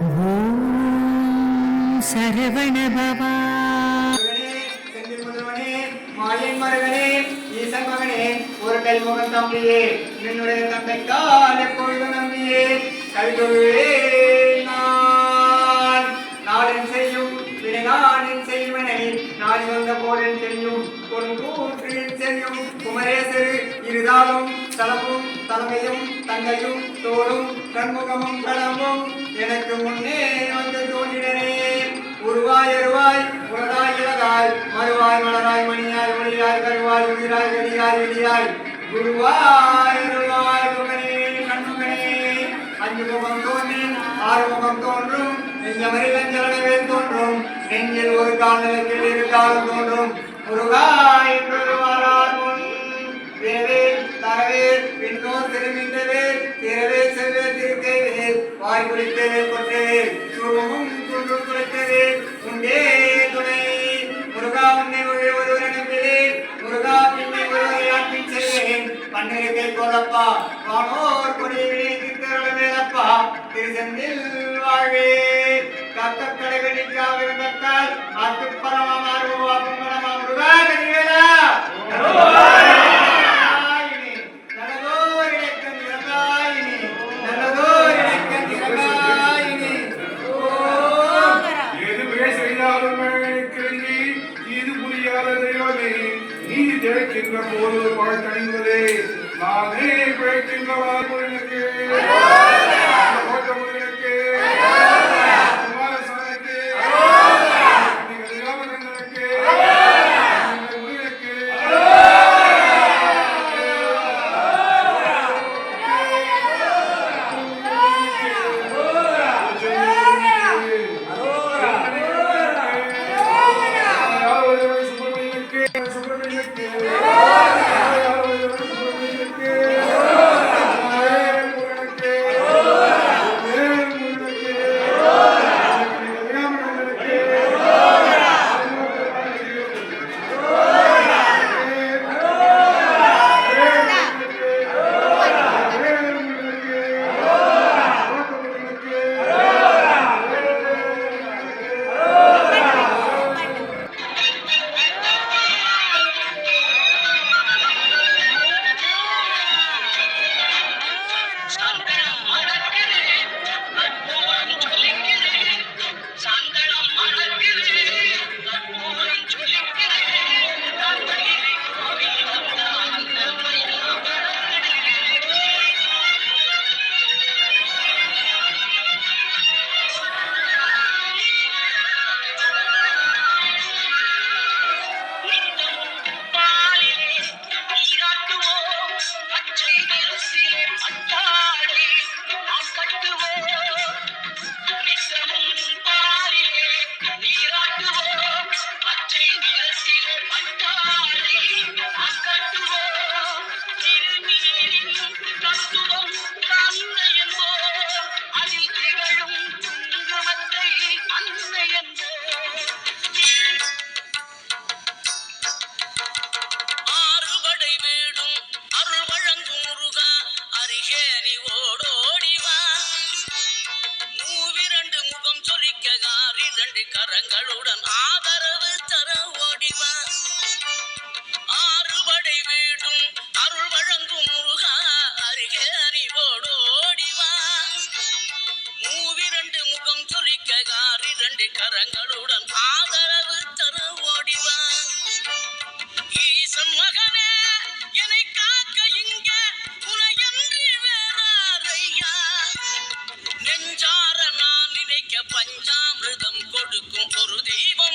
ஓம் மாயன் மருகனே, ஈசன் மகனே, ஒரு கை தம்பியே என்னுடைய தந்தைக்கால் எப்பொழுது நம்பியே கைதொழுவேன் நான். நாளென் செய்யும் வினைநாளின் செய்வனை நாளி வந்த போலன் செய்யும் செய்யும் குமரேசரு இருதாலும் தலமும் தலைமையும் தங்கையும் தோளும் சண்முகமும் களமும் எனக்கு முன்னே வந்து தோன்றினரே உருவாய் அருவாய் உலகாய் இலகாய் மறுவாய் மலராய் மணியாய் மொழியாய் கருவாய் உயிராய் வெளியாய் வெளியாய். குருவாய் அருவாய் முகனே கண்முகனே. அஞ்சு முகம் தோன்றி ஆறு முகம் தோன்றும் நெஞ்சமரில் அஞ்சலனவே தோன்றும் நெஞ்சில் ஒரு கால் நிலத்தில் இரு தோன்றும். முருகாய் என்று வாரார் முன் வேவே பின்னோர் திரவே செல்வே திருக்கைவே வாய் குளித்தவே கொற்றவே சூபமும் குன்று குளித்தவே உண்டே துணை முருகா உன்னை ஒருவர் முருகா பின்னை ஒருவரை செய்வேன். பன்னிருக்கை வானோர் கொடி மேலப்பா. வாழ்வே. கத்த கடைவெளிக்காவிருந்தால் அத்துப்பரமாம் அது மனமா முருகா திளைக்கின்ற போது வாழ்த்தணிவதே நானே பிழைக்கின்ற வாழ்முறைக்கு கோட்ட முறைக்கு அருகே ஓடோடிவா மூவிரண்டு முகம் சொலிக்க ஆறிரண்டு கரங்களுடன் ஆதரவு தர ஓடிவா ஆறுபடை வீடும் அருள் வழங்கும் முருகா அருகே அறிவோடோடிவா மூவிரண்டு முகம் சொலிக்க ஆறிரண்டு கரங்களுடன் ஆதரவு பஞ்சாமிர்தம் கொடுக்கும் ஒரு தெய்வம்.